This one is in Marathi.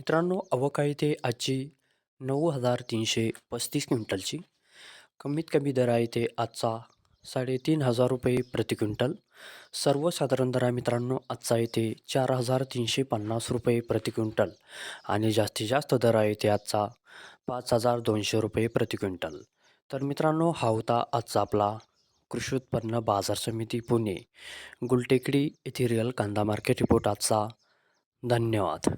मित्रांनो आवक आहे ते आजची नऊ हजार तीनशे पस्तीस क्विंटलची. कमीत कमी दर आहे ते आजचा साडेतीन हजार रुपये प्रति क्विंटल. सर्वसाधारण दर आहे मित्रांनो आजचा येते चार हजार तीनशे पन्नास रुपये प्रति क्विंटल. आणि जास्तीत जास्त दर आहे ते आजचा पाच हजार दोनशे रुपये प्रति क्विंटल. तर मित्रांनो हा होता आजचा आपला कृषी उत्पन्न बाजार समिती पुणे. गुलटेकडी येथे रिअल कांदा मार्केट रिपोर्ट आजचा. धन्यवाद.